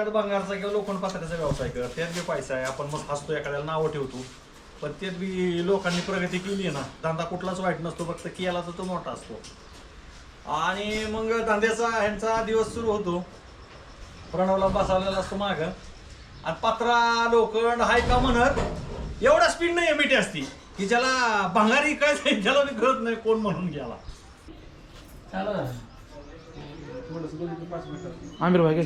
एखादा भंगारचा किंवा लोखंड पत्र्याचा व्यवसाय कर त्यात बी पैसा आहे. आपण मग हसतो एखाद्याला नावं ठेवतो. पण त्यात बी लोकांनी प्रगती केली आहे ना. धंदा कुठलाच वाईट नसतो फक्त केला तर तो मोठा असतो. आणि मग धंद्याचा ह्यांचा दिवस सुरू होतो. प्रणवला बसवलेला असतो माग. आणि पत्रा लोखंड हाय का म्हणत एवढा स्पीड नाही मिठी असती. की ज्याला भंगारी काय त्याला बी कळत नाही कोण म्हणून गेला. आमिर भाई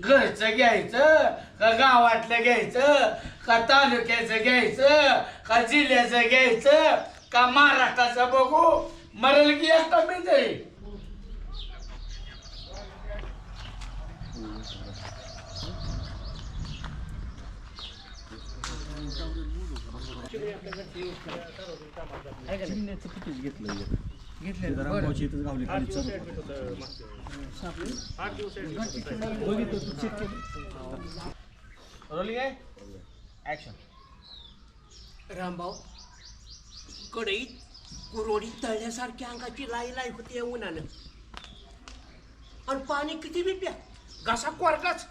घरचं घ्यायचं का गावातलं घ्यायचं का तालुक्याचं घ्यायचं का जिल्ह्याचं घ्यायचं का महाराष्ट्राचं बघू. मरेल की एकटा मी ऍक्शन रामभाऊ कडईत कुरोडी तळल्यासारखी अंगाची लाई लाई होती उन्हानं. आणि पाणी किती बी प्या. घसा कोरडाच.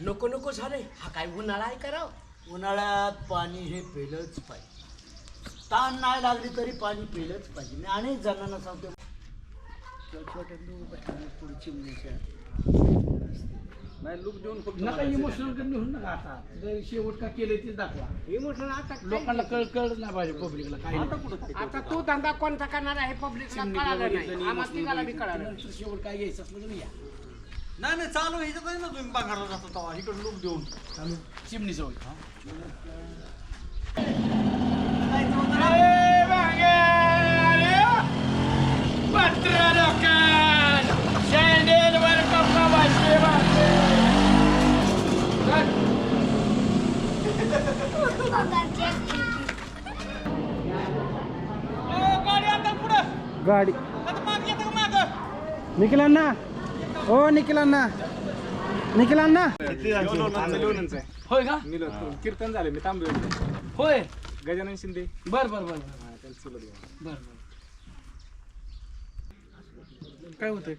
नको नको झालंय. हा काय उन्हाळा आहे करावं उन्हाळ्यात पाणी हे पेलंच पाहिजे. ताण नाही लागली तरी पाणी पेलंच पाहिजे. मी अनेक जणांना सांगतो छोट्या छोट्या लोक पुढे चिमणीच्या नका इमोशनल कमी होऊन नका आता. जर शेवट का केले ते दाखवा. इमोशनल आता? लोकांना कळ कळत नाही पाहिजे पब्लिकला काय आता तो धंदा कोणता करणार आहे पब्लिकला कळालं नाही. आम्हाला तिघाला बी कळालं नंतर शेवट काय घ्यायचं असलं या. नाही नाही चालू ह्याच्यात ना तुम्ही बघायला जातो तेव्हा. इकडे लूक देऊन. चिमणी सवय गाडी. निखिल अण्णा ओ निखिल अण्णा निखिल अण्णा होय का? कीर्तन झाले मी तांबे होय. गजानन शिंदे. बर बर बर बर. बर काय होतंय?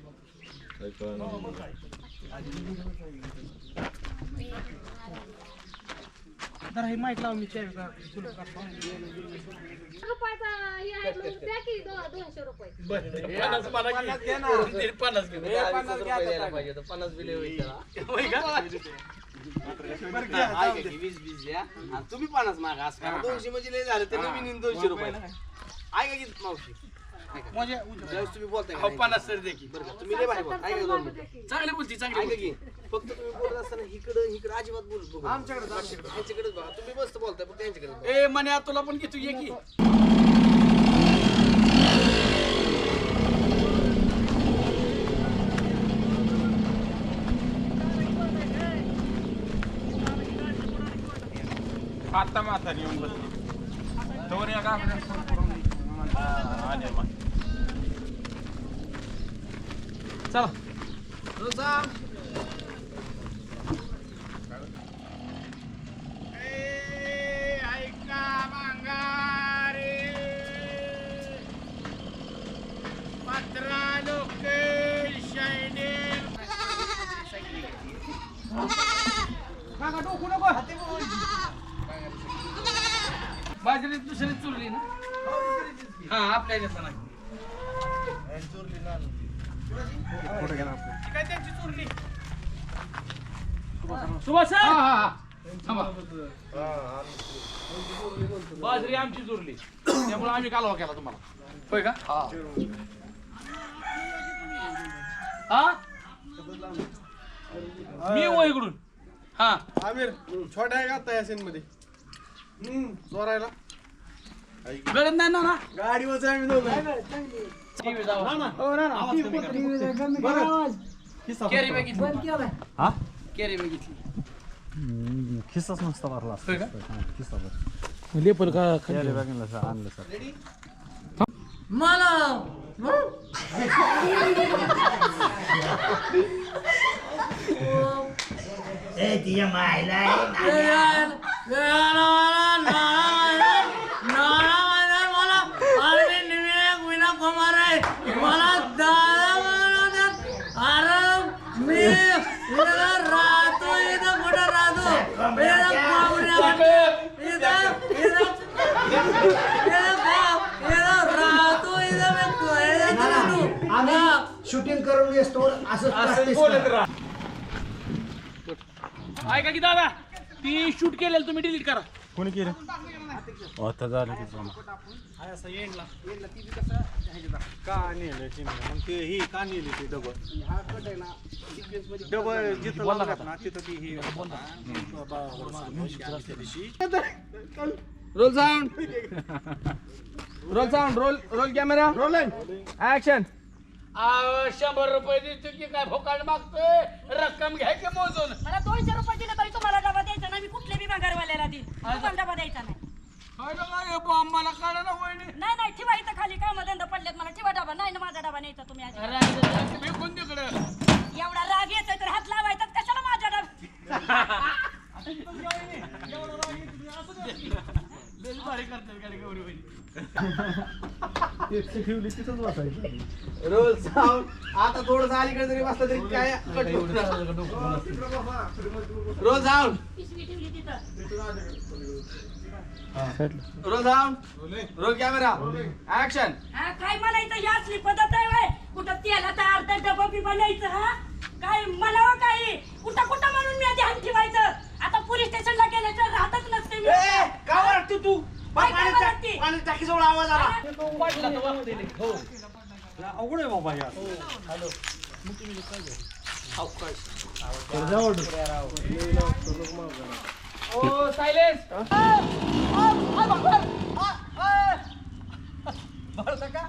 जरा हे माईक लावून मी चावी का रुपयाचा हे आहे द्या की दो- दोनशे रुपये. पन्नास पन्नास घे ना. पन्नास घे. होय का? तुम्ही पन्नास मागा असं करा. दोनशे म्हणजे लय झालं. ते नवीन दोनशे रुपये ऐका की मावशी. म्हणजे ज्यावेळेस तुम्ही बोलताय का हो नाही, पन्नास सर दे की बरं का, तुम्ही लय भारी बोलता. ऐका दोन मिनिटं. चांगली बोलती चांगली ऐका बोलती. की फक्त तुम्ही बोलत असताना इकडं इकडं अजिबात बोल बघू आमच्याकडे त्यांच्याकडेच बघा. तुम्ही मस्त बोलताय फक्त त्यांच्याकडे बघा. ए मन्या तुला पण घेतो ये की. आता माथा येऊन बसली. तोवर या फोन करून आले मग. चला. ऐका बाजरी दुसरी चुरली ना? हा आपल्या ह्याच्यात नाही. चुरली ना. सुभाष हा हा. हा. बाजरी आमची चुरली त्यामुळे आम्ही कालवा केला तुम्हाला. होय का? हा. हा? मी हो. इकडून हा. आमिर छोट्या आहे का? आता या सीन मध्ये चोरायला गरज नाही ना ना? गाडीवर आम्ही जाऊ. कॅरी. हा? कॅरी खिस्साच नसता भरला? खिस्सा लेपल का आणलं सर आणलं सर ए तिच्या मायला आम्ही शूटिंग करून येतो असं करा. ऐका की दादा ती शूट केलेलं तुम्ही डिलीट करा. कोणी केलं? आता झालं की जमा. का नेलं चिमण्या मग. ते ही का नेली ती डबल. डबल जिथं लावतात ना तिथं ती ही roll sound roll sound roll roll camera roll action शंभर रुपये देतो की काय फोकाट मागतोय? रक्कम घ्या की मोजून. मला दोनशे रुपये दिले तरी तुम्हाला डबा द्यायचा नाही मी कुठल्या बी भांगारवाल्याला देईन. तुम्हाला डबा द्यायचा नाही. काय रे काय हे बॉम्ब मला काढा ना वहिनी. नाही नाही ठेवा इथं खाली काम धंदा पडलेत मला. ठेवा डबा नाही ना माझा डबा न्यायचा तुम्ही आज. फेकून तिकडं एवढा राग येतोय तर हात लावायचा कशाला माझ्या डबा लय भारी करतात गाडी गौरी वहिनी रोल साऊंड आता थोडस अलीकडे जरी बसला तरी काय कट रोल साऊंड पिशवी ठेवली तिथं roll sound roll camera action हा काय म्हणायचं? ही असली पद्धत आहे वय. कुठं तेलाचा अर्धा डबा बी बनायचं हा? काय म्हणावं हो काही? कुठं कुठं म्हणून मी आधी हात ठेवायचं आता पोलीस स्टेशनला गेलं तर राहतच नसते मी का वाटते तू काय काय वाटते? टाकीजवळ आवाज आला. अवघड आहे बाबा या ओ सायलेन्स बरं का?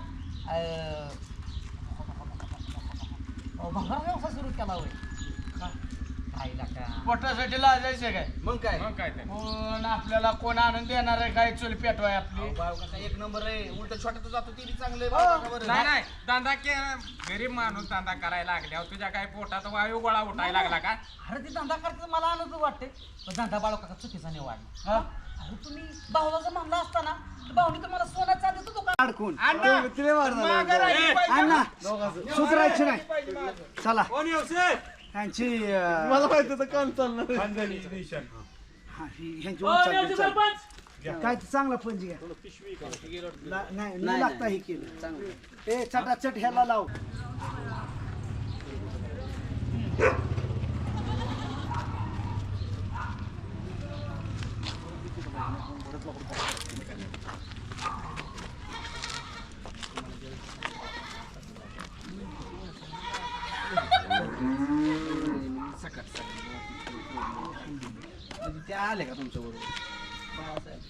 सुरू केला होय. पोटासाठी लाजायचं काय? मग काय? मग काय ते? कोण आपल्याला कोण आणून देणार आहे? काय चुल पेटवाय आपली? एक नंबर आहे. उलट छोट्यात जातो ती बी चांगलं बरं. नाही नाही. धंदा के गरीब माणूस धंदा करायला लागल्यावर तुझ्या काय पोटात वायू गोळा उठायला लागला का? अरे ते धंदा करतात मला आनंद वाटते. पण धंदा बाळू काका चुकीचा नाही वाढला अरे तुम्ही भाऊला जर म्हणला असताना भाऊनी तुम्हाला सोनं चांदी देतो का? अडकून. सुधरायचं नाही. चला. ह्यांची मला माहिती होतं काम चालणार ह्यांची काय ते चांगला पंच घ्या. ला- नाही न लागता हे केलं. ए चटा चट ह्याला लाव. आले का तुमच्या बरोबर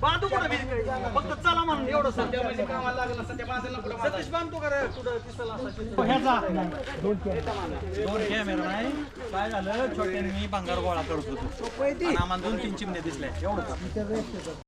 बांधू कुठं मी? फक्त चला म्हणून एवढं सध्या म्हणजे कामाला लागला सध्या बांधायला कुठं बांधायला? सतीश बांधतो का रे? कुठं दिसेल? ह्याचा. दोन कॅमेरा नाही काय झालं? छोट्याने मी भंगार गोळा करत होतो. आम्हाला दोन तीन चिमणे दिसले. एवढंच